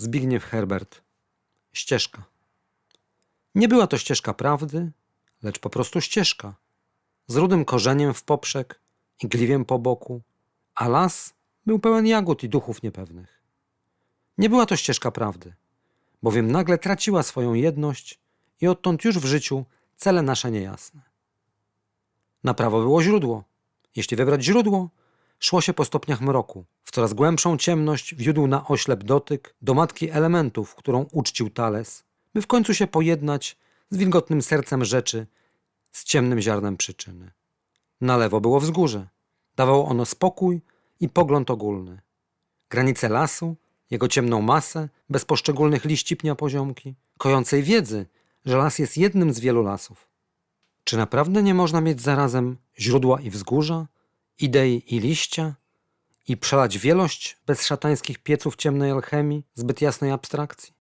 Zbigniew Herbert. Ścieżka. Nie była to ścieżka prawdy, lecz po prostu ścieżka. Z rudym korzeniem w poprzek i gliwiem po boku, a las był pełen jagód i duchów niepewnych. Nie była to ścieżka prawdy, bowiem nagle traciła swoją jedność i odtąd już w życiu cele nasze niejasne. Na prawo było źródło. Jeśli wybrać źródło, szło się po stopniach mroku. Coraz głębszą ciemność wiódł na oślep dotyk do matki elementów, którą uczcił Tales, by w końcu się pojednać z wilgotnym sercem rzeczy, z ciemnym ziarnem przyczyny. Na lewo było wzgórze. Dawało ono spokój i pogląd ogólny. Granice lasu, jego ciemną masę, bez poszczególnych liści pnia poziomki, kojącej wiedzy, że las jest jednym z wielu lasów. Czy naprawdę nie można mieć zarazem źródła i wzgórza, idei i liścia, i przelać wielość bez szatańskich pieców ciemnej alchemii, zbyt jasnej abstrakcji?